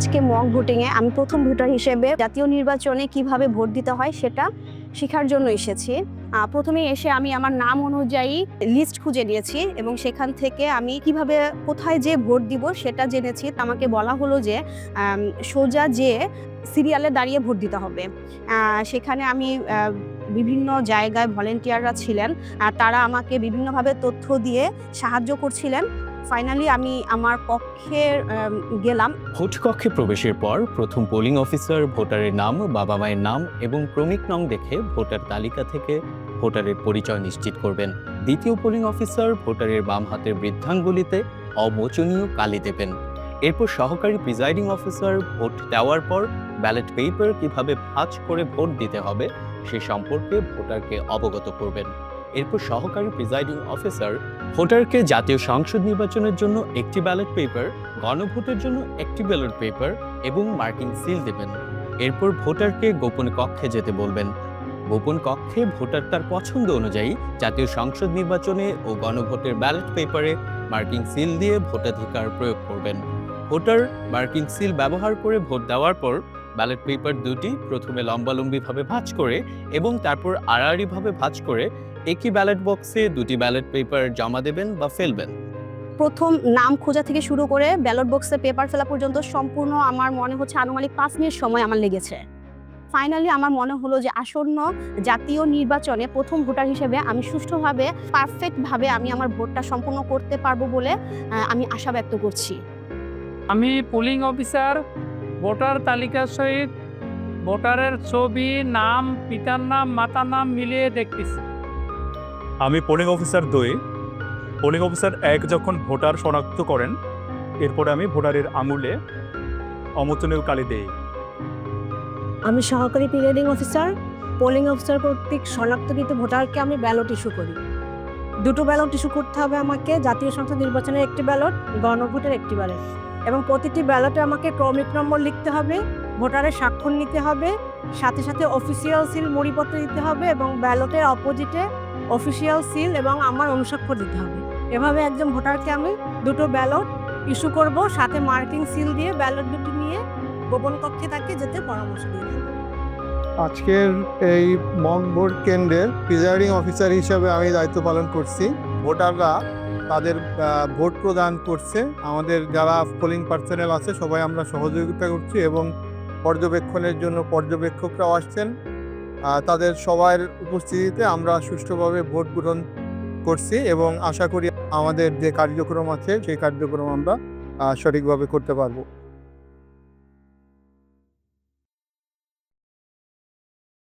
আজকে মক ভোটিংয়ে আমি প্রথম ভোটার হিসেবে জাতীয় নির্বাচনে কীভাবে ভোট দিতে হয় সেটা শেখার জন্য এসেছি। প্রথমে এসে আমি আমার নাম অনুযায়ী লিস্ট খুঁজে নিয়েছি এবং সেখান থেকে আমি কীভাবে কোথায় যে ভোট দিব সেটা জেনেছি। আমাকে বলা হলো যে সোজা যে সিরিয়ালে দাঁড়িয়ে ভোট দিতে হবে। সেখানে আমি বিভিন্ন জায়গায় ভলেন্টিয়াররা ছিলেন। আর তারা আমাকে বিভিন্নভাবে তথ্য দিয়ে সাহায্য করছিলেন। ফাইনালি আমি আমার পক্ষে গেলাম। ভোট কক্ষে প্রবেশের পর প্রথম পোলিং অফিসার ভোটারের নাম, বাবা মায়ের নাম এবং ক্রমিক নং দেখে ভোটার তালিকা থেকে ভোটারের পরিচয় নিশ্চিত করবেন। দ্বিতীয় পোলিং অফিসার ভোটারের বাম হাতের বৃদ্ধাঙ্গুলিতে অমোচনীয় কালি দেবেন। এরপর সহকারী প্রিজাইডিং অফিসার ভোট দেওয়ার পর ব্যালট পেপার কীভাবে ভাঁজ করে ভোট দিতে হবে সে সম্পর্কে ভোটারকে অবগত করবেন। এরপর সহকারী প্রিজাইডিং অফিসার ভোটারকে জাতীয় সংসদ নির্বাচনের জন্য একটি ব্যালট পেপার, গণভোটের জন্য একটি ব্যালট পেপার এবং মার্কিং সিল দেবেন। এরপর ভোটারকে গোপন কক্ষে যেতে বলবেন। গোপন কক্ষে ভোটার তার পছন্দ অনুযায়ী জাতীয় সংসদ নির্বাচনে ও গণভোটের ব্যালট পেপারে মার্কিং সিল দিয়ে ভোটাধিকার প্রয়োগ করবেন। ভোটার মার্কিং সিল ব্যবহার করে ভোট দেওয়ার পর ব্যালট পেপার দুটি প্রথমে লম্বালম্বিভাবে ভাঁজ করে এবং তারপর আড়াআড়িভাবে ভাঁজ করে একই ব্যালট বক্সে দুটি ব্যালট পেপার জমা দেবেন বা ফেলবেন। প্রথম নাম খোঁজা থেকে শুরু করে ব্যালট বক্সে পেপার ফেলা পর্যন্ত সম্পূর্ণ আমার মনে হচ্ছে আনুমানিক পাঁচ মিনিট সময় আমার লেগেছে। ফাইনালি আমার মনে হলো যে আসন্ন জাতীয় নির্বাচনে প্রথম ভোটার হিসেবে আমি সুষ্ঠুভাবে পারফেক্টভাবে আমি আমার ভোটটা সম্পূর্ণ করতে পারব বলে আমি আশা ব্যক্ত করছি। আমি পোলিং অফিসার ভোটার তালিকার সহিত ভোটারের ছবি নাম পিতার নাম মাতার নাম মিলিয়ে দেখতেছি। আমি পোলিং অফিসার দুই। পোলিং অফিসার এক যখন ভোটার শনাক্ত করেন এরপরে আমি ভোটারের আঙুলে অমোচনীয় কালি দেই। আমি সহকারী প্রিজাইডিং অফিসার পোলিং অফিসার কর্তৃক শনাক্তকৃত ভোটারকে আমি ব্যালট ইস্যু করি। দুটো ব্যালট ইস্যু করতে হবে আমাকে জাতীয় সংসদ নির্বাচনের একটি ব্যালট গণভোটের একটি ব্যালট এবং প্রতিটি ব্যালটে আমাকে ক্রমিক নম্বর লিখতে হবে, ভোটারের স্বাক্ষর নিতে হবে, সাথে সাথে অফিসিয়াল সিল মরিপত্র দিতে হবে এবং ব্যালটের অপোজিটে অফিসিয়াল সিল এবং আমার অনুস্বাক্ষর দিতে হবে এভাবে একজন ভোটারকে আমি দুটো ব্যালট ইস্যু করব, সাথে মার্কিং সিল দিয়ে ব্যালট দুটি নিয়ে গোপন কক্ষে তাকে যেতে পরামর্শ দিয়ে। আজকের এই মক ভোট কেন্দ্রের প্রিজাইডিং অফিসার হিসেবে আমি দায়িত্ব পালন করছি ভোটাররা তাদের ভোট প্রদান করছে। আমাদের যারা পোলিং পার্সোনাল আছে, সবাই আমরা সহযোগিতা করছি এবং পর্যবেক্ষণের জন্য পর্যবেক্ষকরাও আসছেন। তাদের সবার উপস্থিতিতে আমরা সুষ্ঠুভাবে ভোট গ্রহণ করছি এবং আশা করি আমাদের যে কার্যক্রম আছে, সেই কার্যক্রম আমরা সঠিকভাবে করতে পারব।